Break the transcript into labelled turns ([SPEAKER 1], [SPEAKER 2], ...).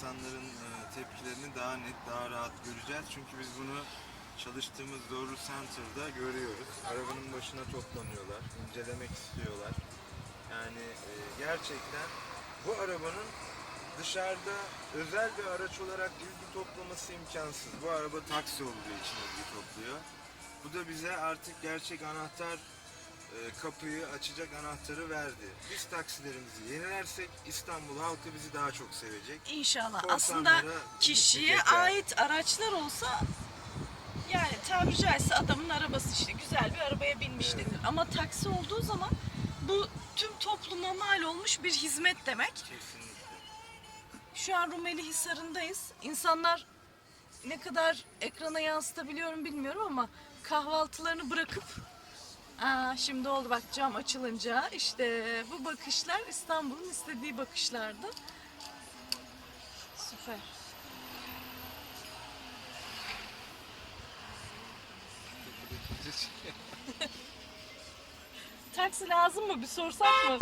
[SPEAKER 1] insanların e, tepkilerini daha net, daha rahat göreceğiz. Çünkü biz bunu çalıştığımız Doğru Center'da görüyoruz. Arabanın başına toplanıyorlar, incelemek istiyorlar. Yani e, gerçekten bu arabanın dışarıda özel bir araç olarak ilgi toplaması imkansız. Bu araba taksi olduğu için ilgi topluyor. Bu da bize artık gerçek anahtar kapıyı açacak anahtarı verdi. Biz taksilerimizi yenilersek İstanbul halkı bizi daha çok sevecek.
[SPEAKER 2] İnşallah. Aslında kişiye ait araçlar olsa yani tabiri caizse adamın arabası işte güzel bir arabaya binmiş
[SPEAKER 1] Evet.
[SPEAKER 2] denir. Ama taksi olduğu zaman bu tüm topluma mal olmuş bir hizmet demek.
[SPEAKER 1] Kesinlikle.
[SPEAKER 2] Şu an Rumeli Hisarı'ndayız. İnsanlar ne kadar ekrana yansıtabiliyorum bilmiyorum ama kahvaltılarını bırakıp Aa, şimdi oldu bak cam açılınca işte bu bakışlar İstanbul'un istediği bakışlardı. Süper. Taksi lazım mı? Bir sorsak mı?